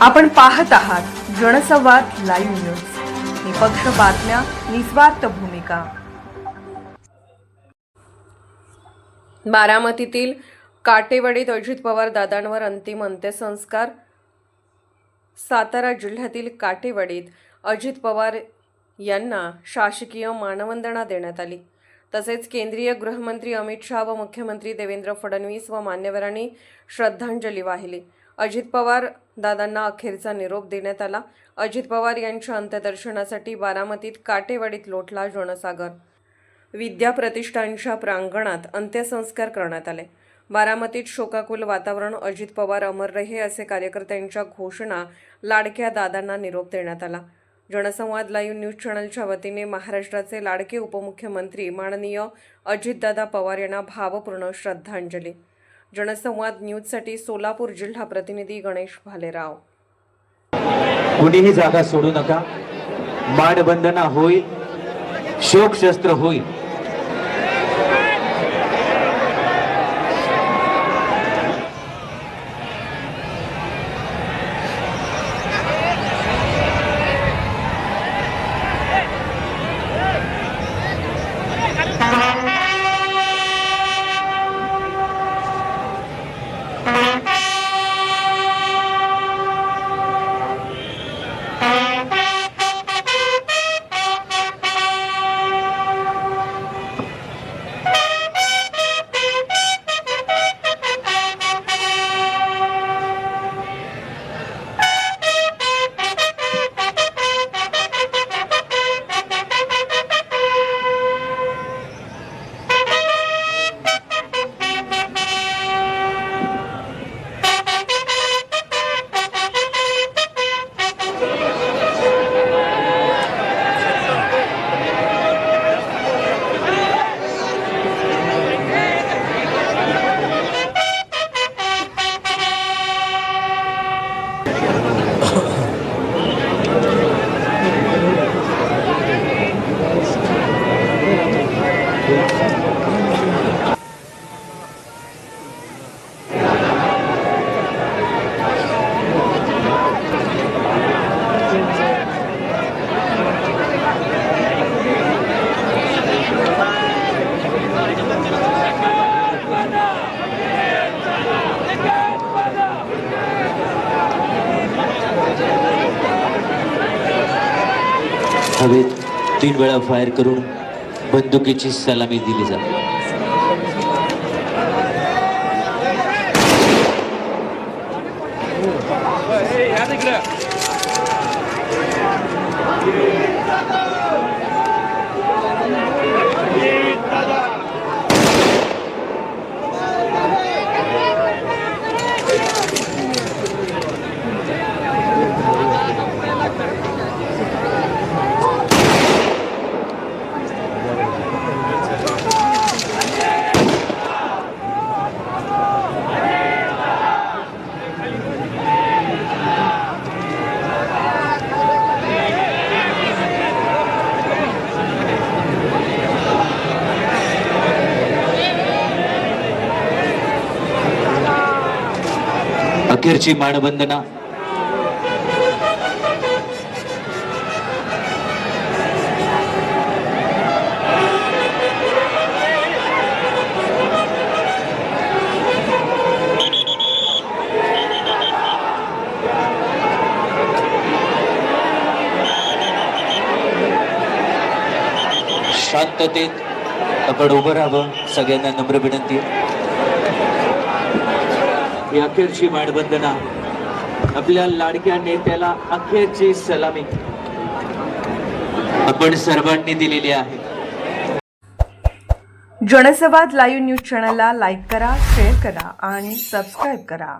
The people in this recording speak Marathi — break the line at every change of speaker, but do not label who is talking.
आपण पाहत आहात जनसंवाद लाईव्ह न्यूज. निपक्ष बातम्या निस्वार्थ भूमिका. बारामतीतील काटेवाडीत अजित पवार दादांवर अंतिम अंत्यसंस्कार. सातारा जिल्ह्यातील काटेवाडीत अजित पवार यांना शासकीय मानवंदना देण्यात आली. तसेच केंद्रीय गृहमंत्री अमित शहा व मुख्यमंत्री देवेंद्र फडणवीस व मान्यवरांनी श्रद्धांजली वाहिली. अजित पवार दादांना अखेरचा निरोप देण्यात आला. अजित पवार यांच्या अंत्यदर्शनासाठी बारामतीत काटेवाडीत लोटला जनसागर विद्या प्रतिष्ठानच्या प्रांगणात अंत्यसंस्कार करण्यात आले. बारामतीत शोकाकुल वातावरण अजित पवार अमर रहे असे कार्यकर्त्यांच्या घोषणा लाडक्या दादांना निरोप देण्यात आला. जनसंवाद लाईव्ह न्यूज चॅनलच्या वतीने महाराष्ट्राचे लाडके उपमुख्यमंत्री माननीय अजितदादा पवार यांना भावपूर्ण श्रद्धांजली. जनसंवाद न्यूजसाठी सोलापूर जिल्हा प्रतिनिधी गणेश भालेराव.
कुणीही जागा सोडू नका. माडबंधना होईल शोकशस्त्र होईल. हवेत तीन वेळा फायर करून बंदुकीची सलामी दिली जाते. अखेरची मानवंदना. शांततेत आपण उभं राहावं सगळ्यांना नम्र विनंती. ही अखेरची माणबंधना आपल्या लाडक्या नेत्याला अखेरची सलामी. आपण सर्वांनी दिलेली आहे.
जनसंवाद लाईव्ह न्यूज चॅनलला लाईक करा शेअर करा आणि सबस्क्राईब करा.